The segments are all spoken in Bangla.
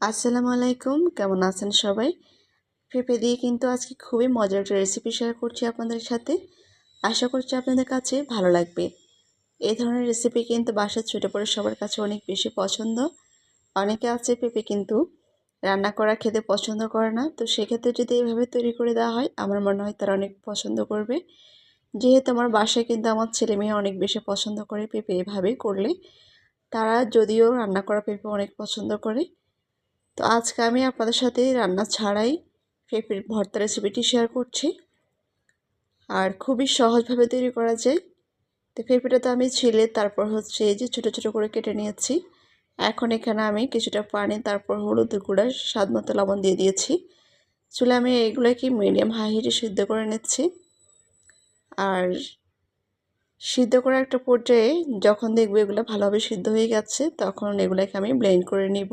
আসসালামু আলাইকুম, কেমন আছেন সবাই? পেঁপে দিয়ে কিন্তু আজকে খুবই মজার একটা রেসিপি শেয়ার করছি আপনাদের সাথে। আশা করছি আপনাদের কাছে ভালো লাগবে। এই ধরনের রেসিপি কিন্তু বাসার ছোটো পরে সবার কাছে অনেক বেশি পছন্দ। অনেকে আছে পেঁপে কিন্তু রান্না করা খেতে পছন্দ করে না। তো সেক্ষেত্রে যদি এইভাবে তৈরি করে দেওয়া হয়, আমার মনে হয় তারা অনেক পছন্দ করবে। যেহেতু আমার বাসায় কিন্তু আমার ছেলে মেয়ে অনেক বেশি পছন্দ করে পেঁপে এভাবে করলে। তারা যদিও রান্না করা পেঁপে অনেক পছন্দ করে তো আজকে আমি আপনাদের সাথে রান্না ছাড়াই পেঁপের ভর্তা রেসিপিটি শেয়ার করছি। আর খুবই সহজভাবে তৈরি করা যায়। তো পেঁপেটা তো আমি ছিলে, তারপর হচ্ছে এই যে ছোটো ছোটো করে কেটে নিয়েছি। এখন এখানে আমি কিছুটা পানি, তারপর হলুদ গুঁড়া, স্বাদ মতো লবণ দিয়ে দিয়েছি। চুলে আমি এগুলোকে মিডিয়াম হাই হিটে সিদ্ধ করে নিচ্ছি। আর সিদ্ধ করা একটা পর্যায়ে যখন দেখব এগুলো ভালোভাবে সিদ্ধ হয়ে গেছে, তখন এগুলোকে আমি ব্লেন্ড করে নিব।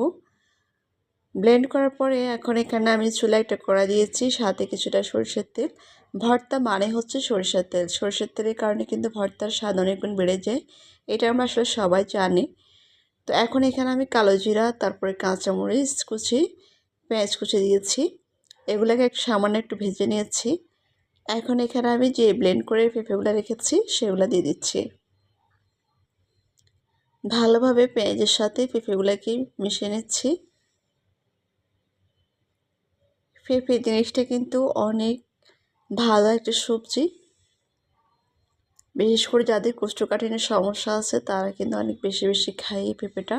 ব্লেন্ড করার পরে এখন এখানে আমি চুলা একটা কড়া দিয়েছি, সাথে কিছুটা সরষের তেল। ভর্তা মানে হচ্ছে সরষের তেল। সরষের তেলের কারণে কিন্তু ভর্তার স্বাদ অনেক গুণ বেড়ে যায়। এটা আমরা আসলে সবাই জানি। তো এখন এখানে আমি কালো জিরা, তারপরে কাঁচামরিচ কুচি, পেঁয়াজ কুচি দিয়েছি। এগুলোকে এক সামান্য একটু ভেজে নিয়েছি। এখন এখানে আমি যে ব্লেন্ড করে পেঁপেগুলো রেখেছি, সেগুলো দিয়ে দিচ্ছি। ভালোভাবে পেঁয়াজের সাথে পেঁপেগুলোকে মিশিয়ে নিচ্ছি। পেঁপে জিনিসটা কিন্তু অনেক ভালো একটা সবজি। বিশেষ করে যাদের কোষ্ঠকাঠিনের সমস্যা আছে, তারা কিন্তু অনেক বেশি বেশি খায় এই পেঁপেটা।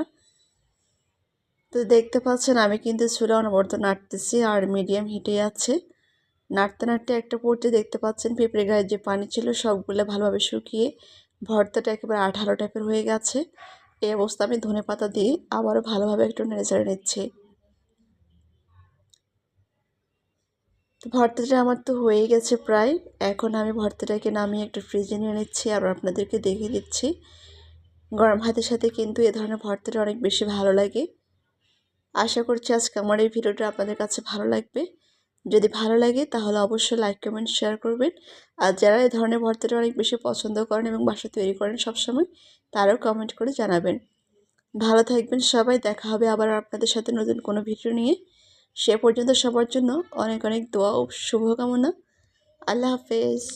তো দেখতে পাচ্ছেন, আমি কিন্তু চুলে অনবরত নাড়তেছি আর মিডিয়াম হিটে আছে। নাড়তে নাড়তে একটা পড়তে দেখতে পাচ্ছেন পেঁপড়ে গায়ে যে পানি ছিল, সবগুলো ভালোভাবে শুকিয়ে ভর্তাটা একেবারে আঠালো টাইপের হয়ে গেছে। এই অবস্থা আমি ধনে পাতা দিয়ে আবারও ভালোভাবে একটু নেড়ে নিচ্ছি। তো ভর্তাটা আমার তো হয়ে গেছে প্রায়। এখন আমি ভর্তাটাকে নামিয়ে একটু ফ্রিজে নিয়ে নিচ্ছি আর আপনাদেরকে দেখিয়ে দিচ্ছি। গরম ভাতের সাথে কিন্তু এ ধরনের ভর্তাটা অনেক বেশি ভালো লাগে। আশা করছি আজকে আমার এই ভিডিওটা আপনাদের কাছে ভালো লাগবে। যদি ভালো লাগে তাহলে অবশ্যই লাইক কমেন্ট শেয়ার করবেন। আর যারা এই ধরনের ভর্তাটা অনেক বেশি পছন্দ করেন এবং বাসা তৈরি করেন সবসময়, তারাও কমেন্ট করে জানাবেন। ভালো থাকবেন সবাই, দেখা হবে আবার আপনাদের সাথে নতুন কোনো ভিডিও নিয়ে। সে পর্যন্ত সবার জন্য অনেক অনেক দোয়া ও শুভকামনা। আল্লাহ হাফেজ।